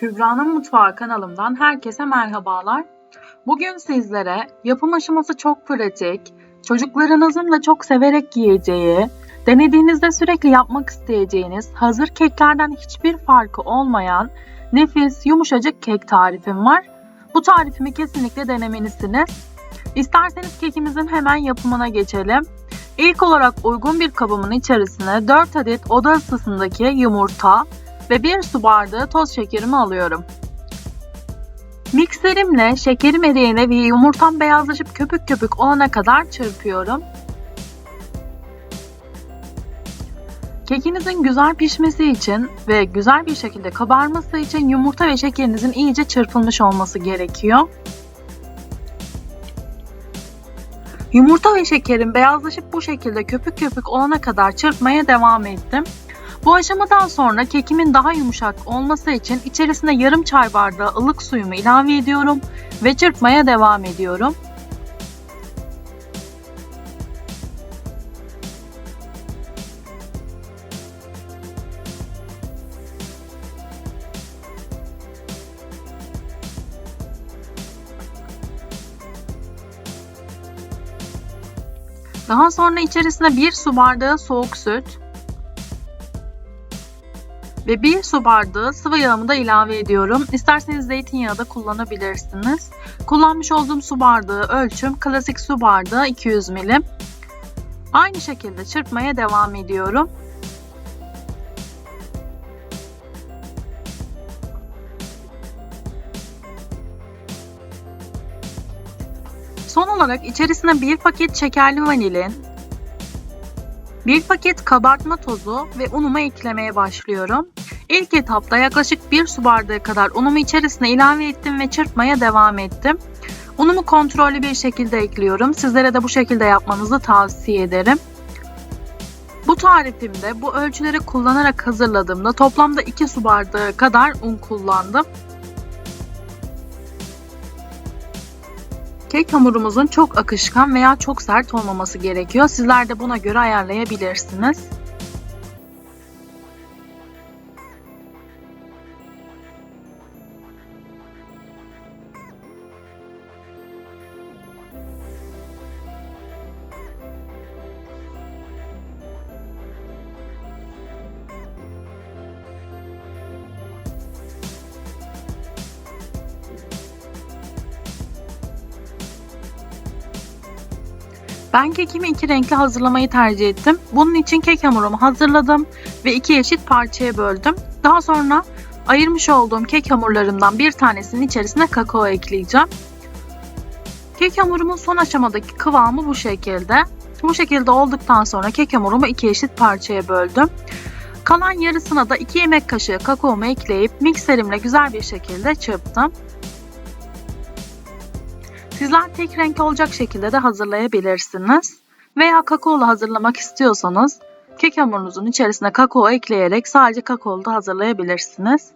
Kübra'nın Mutfağı kanalımdan herkese merhabalar. Bugün sizlere yapım aşaması çok pratik, çocuklarınızın da çok severek yiyeceği, denediğinizde sürekli yapmak isteyeceğiniz, hazır keklerden hiçbir farkı olmayan nefis, yumuşacık kek tarifim var. Bu tarifimi kesinlikle denemelisiniz. İsterseniz kekimizin hemen yapımına geçelim. İlk olarak uygun bir kabımın içerisine 4 adet oda ısısındaki yumurta, ve 1 su bardağı toz şekerimi alıyorum. Mikserimle şekerim eriyene ve yumurtam beyazlaşıp köpük köpük olana kadar çırpıyorum. Kekinizin güzel pişmesi için ve güzel bir şekilde kabarması için yumurta ve şekerinizin iyice çırpılmış olması gerekiyor. Yumurta ve şekerin beyazlaşıp bu şekilde köpük köpük olana kadar çırpmaya devam ettim. Bu aşamadan sonra kekimin daha yumuşak olması için içerisine yarım çay bardağı ılık suyumu ilave ediyorum ve çırpmaya devam ediyorum. Daha sonra içerisine 1 su bardağı soğuk süt, ve 1 su bardağı sıvı yağımı da ilave ediyorum. İsterseniz zeytinyağı da kullanabilirsiniz. Kullanmış olduğum su bardağı ölçüm klasik su bardağı 200 milim. Aynı şekilde çırpmaya devam ediyorum. Son olarak içerisine bir paket şekerli vanilin, bir paket kabartma tozu ve unumu eklemeye başlıyorum. İlk etapta yaklaşık 1 su bardağı kadar unumu içerisine ilave ettim ve çırpmaya devam ettim. Unumu kontrollü bir şekilde ekliyorum. Sizlere de bu şekilde yapmanızı tavsiye ederim. Bu tarifimde bu ölçüleri kullanarak hazırladığımda toplamda 2 su bardağı kadar un kullandım. Kek hamurumuzun çok akışkan veya çok sert olmaması gerekiyor. Sizler de buna göre ayarlayabilirsiniz. Ben kekimi iki renkli hazırlamayı tercih ettim. Bunun için kek hamurumu hazırladım ve iki eşit parçaya böldüm. Daha sonra ayırmış olduğum kek hamurlarımdan bir tanesinin içerisine kakao ekleyeceğim. Kek hamurumun son aşamadaki kıvamı bu şekilde. Bu şekilde olduktan sonra kek hamurumu iki eşit parçaya böldüm. Kalan yarısına da 2 yemek kaşığı kakaomu ekleyip mikserimle güzel bir şekilde çırptım. Sizler tek renk olacak şekilde de hazırlayabilirsiniz. Veya kakaolu hazırlamak istiyorsanız kek hamurunuzun içerisine kakao ekleyerek sadece kakaolu da hazırlayabilirsiniz.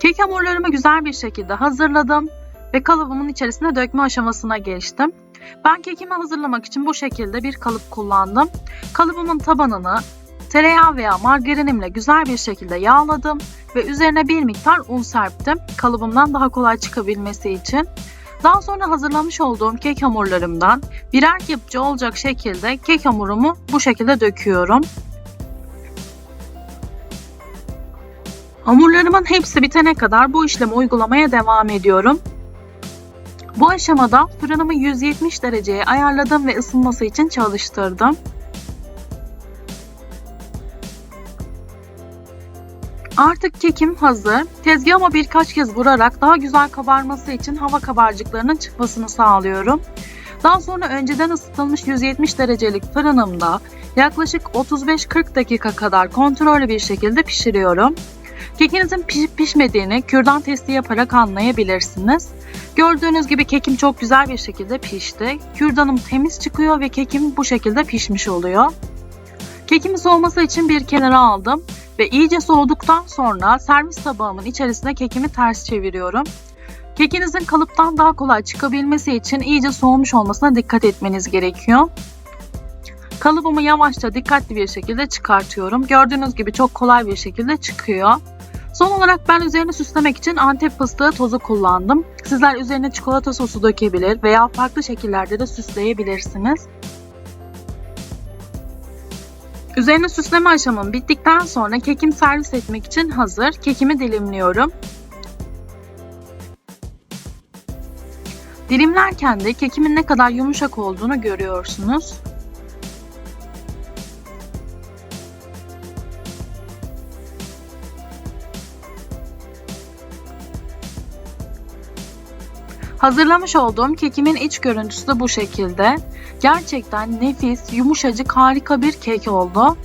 Kek hamurlarımı güzel bir şekilde hazırladım ve kalıbımın içerisine dökme aşamasına geçtim. Ben kekimi hazırlamak için bu şekilde bir kalıp kullandım. Kalıbımın tabanını Tereyağı veya margarinimle güzel bir şekilde yağladım ve üzerine bir miktar un serptim kalıbımdan daha kolay çıkabilmesi için. Daha sonra hazırlamış olduğum kek hamurlarımdan birer kepçe olacak şekilde kek hamurumu bu şekilde döküyorum. Hamurlarımın hepsi bitene kadar bu işlemi uygulamaya devam ediyorum. Bu aşamada fırınımı 170 dereceye ayarladım ve ısınması için çalıştırdım. Artık kekim hazır. Tezgahıma birkaç kez vurarak daha güzel kabarması için hava kabarcıklarının çıkmasını sağlıyorum. Daha sonra önceden ısıtılmış 170 derecelik fırınımda yaklaşık 35-40 dakika kadar kontrollü bir şekilde pişiriyorum. Kekinizin pişip pişmediğini kürdan testi yaparak anlayabilirsiniz. Gördüğünüz gibi kekim çok güzel bir şekilde pişti. Kürdanım temiz çıkıyor ve kekim bu şekilde pişmiş oluyor. Kekimi soğuması için bir kenara aldım ve iyice soğuduktan sonra servis tabağımın içerisine kekimi ters çeviriyorum. Kekinizin kalıptan daha kolay çıkabilmesi için iyice soğumuş olmasına dikkat etmeniz gerekiyor. Kalıbımı yavaşça dikkatli bir şekilde çıkartıyorum. Gördüğünüz gibi çok kolay bir şekilde çıkıyor. Son olarak ben üzerini süslemek için antep fıstığı tozu kullandım. Sizler üzerine çikolata sosu dökebilir veya farklı şekillerde de süsleyebilirsiniz. Üzerine süsleme aşamam bittikten sonra kekim servis etmek için hazır. Kekimi dilimliyorum. Dilimlerken de kekimin ne kadar yumuşak olduğunu görüyorsunuz. Hazırlamış olduğum kekimin iç görüntüsü de bu şekilde. Gerçekten nefis, yumuşacık, harika bir kek oldu.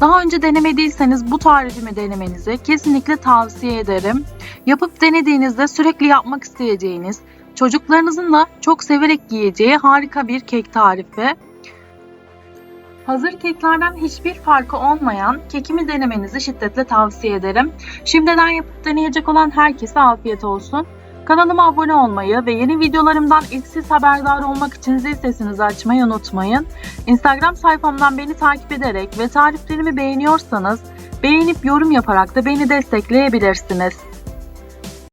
Daha önce denemediyseniz bu tarifimi denemenizi kesinlikle tavsiye ederim. Yapıp denediğinizde sürekli yapmak isteyeceğiniz, çocuklarınızın da çok severek yiyeceği harika bir kek tarifi. Hazır keklerden hiçbir farkı olmayan kekimi denemenizi şiddetle tavsiye ederim. Şimdiden yapıp deneyecek olan herkese afiyet olsun. Kanalıma abone olmayı ve yeni videolarımdan ilk siz haberdar olmak için zil sesinizi açmayı unutmayın. Instagram sayfamdan beni takip ederek ve tariflerimi beğeniyorsanız beğenip yorum yaparak da beni destekleyebilirsiniz.